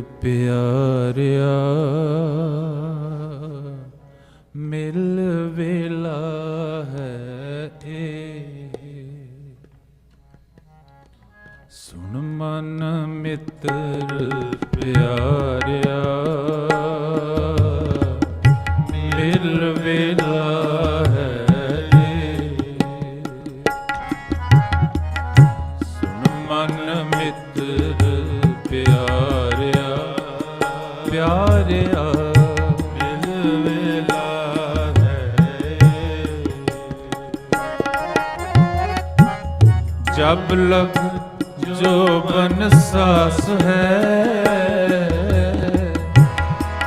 ਪਿਆਰਿਆ ਮਿਲ ਵੇਲਾ ਹੈ ਏ। ਸੁਣ ਮਨ ਮਿੱਤਰ ਪਿਆਰ। ਪਿਆਰਿਆ ਮਿਲ ਵੇਲਾ ਹੈ। ਜਬ ਲਗ ਜੋ ਬਨ ਸਾਸ ਹੈ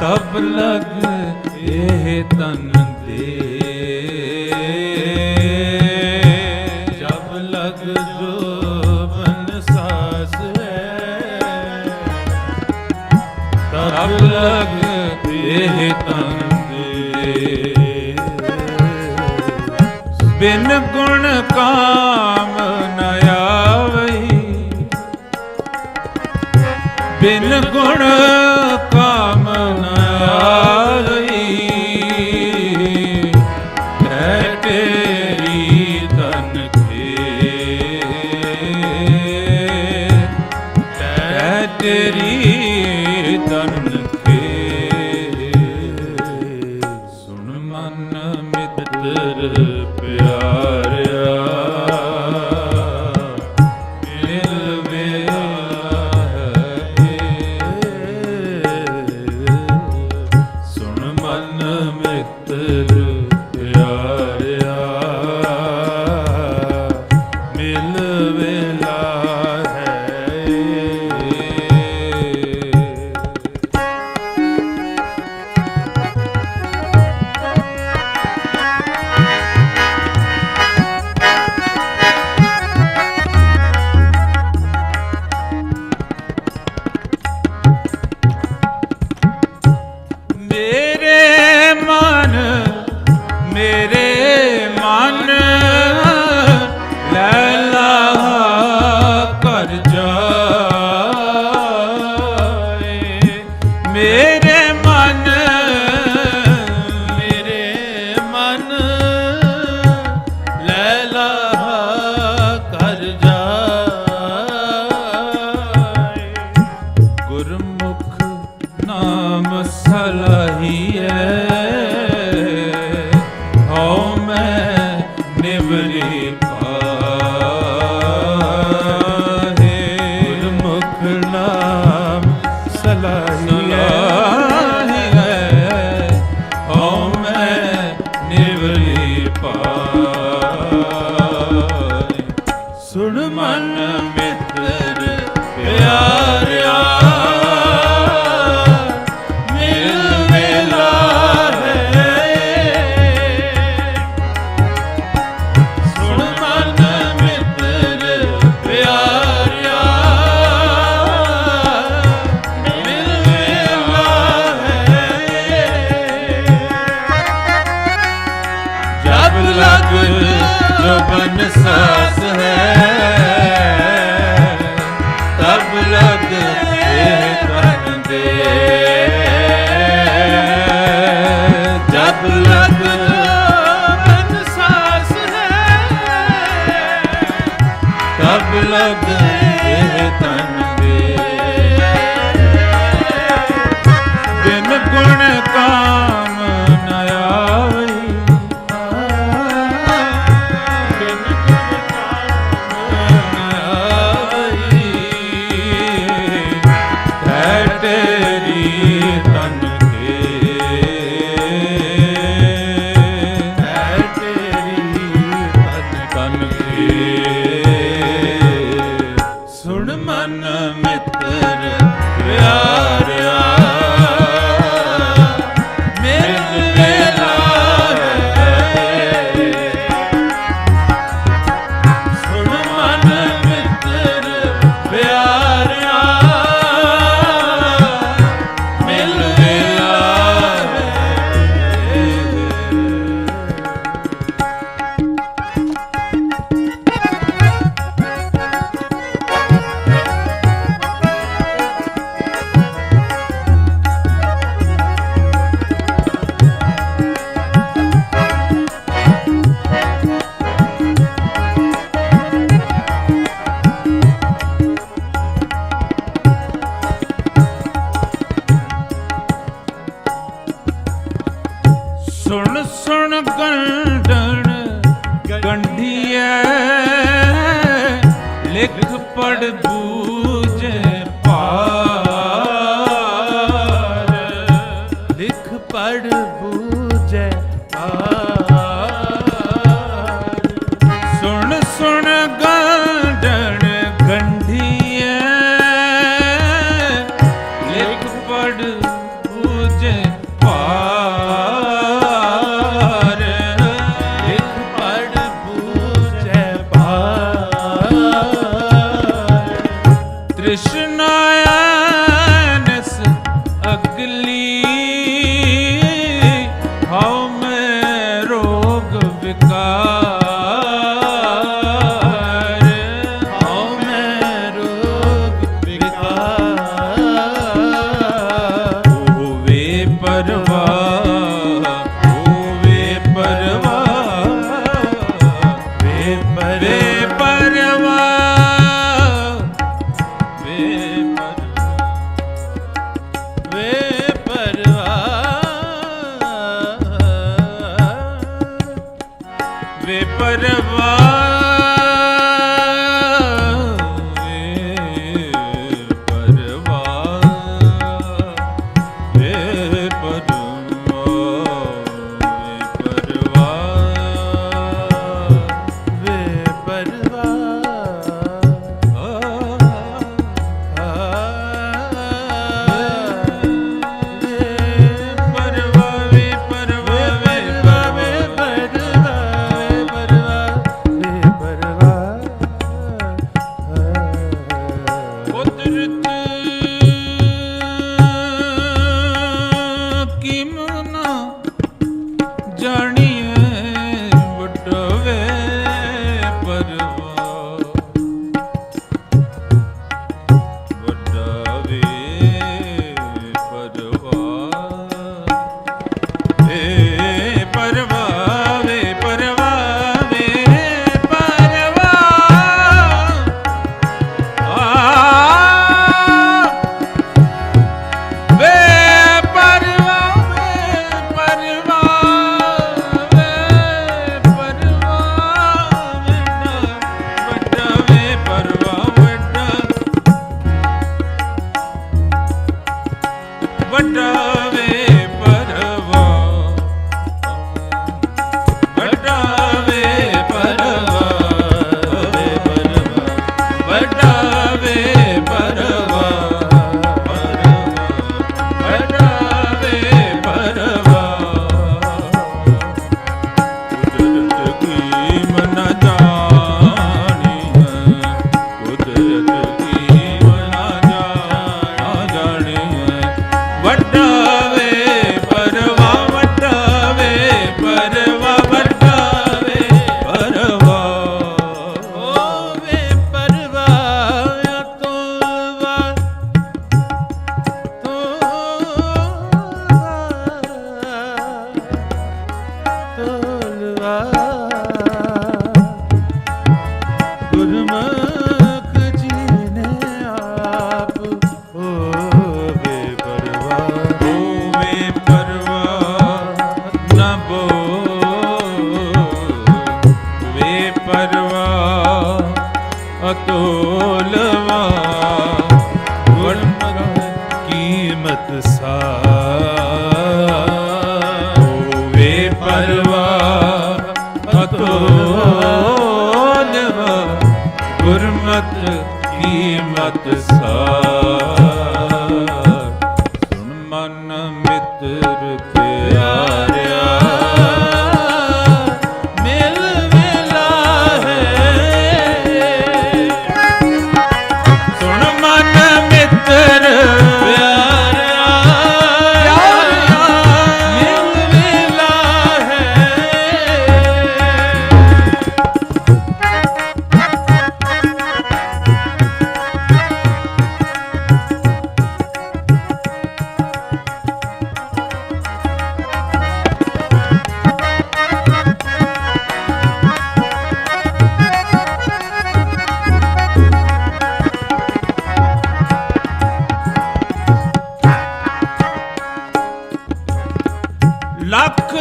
ਤਬ ਲਗ ਲਗ ਇਹ ਤਨ ਦੇ ਬਿਨ ਗੁਣ ਕਾਮ ਨ ਆਵਈ। ਬਿਨ ਗੁਣ ਜੁਬਨ ਸਾਸ ਹੈ। ਕੰਢੀਏ ਲਿਖ ਪੜ ਦੂ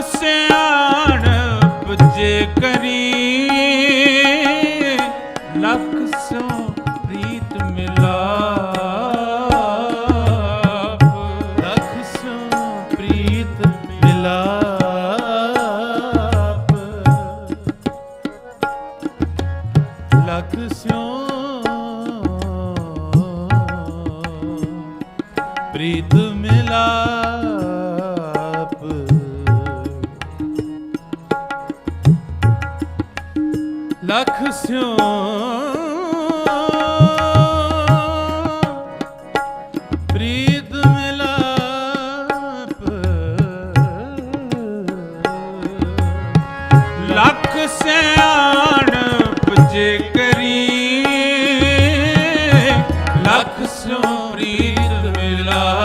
ਸਿਆਣ ਬੁਝੇ ਕਰੀ। ਲੱਖ ਸੋ ਪ੍ਰੀਤ ਮਿਲਾ। ਲੱਖ ਸੋ ਪ੍ਰੀਤ ਮਿਲਾਪ ਲੱਖ ਸੋ ਪ੍ਰੀਤ ਮਿਲਾਪ ਲਖ ਸਿਉ। ਪ੍ਰੀਤ ਮਿਲਾਪ ਲਖ ਸਿਆਣ ਪਜੇ ਕਰੀ। ਪ੍ਰੀਤ ਮਿਲਾਪ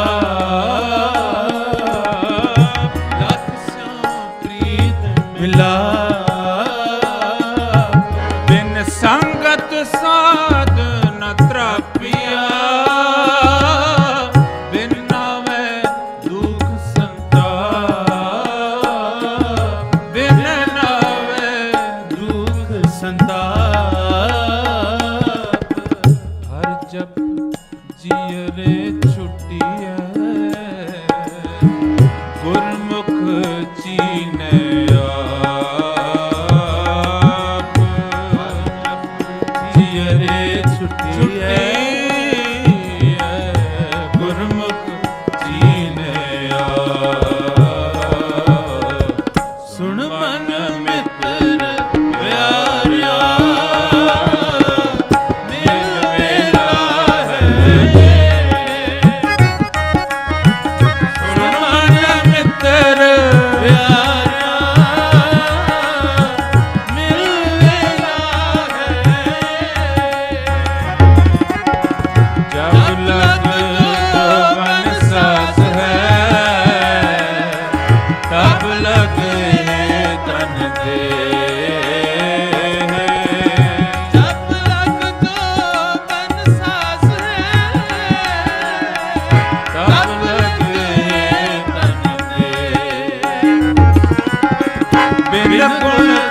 વિનકુળ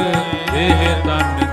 देह तन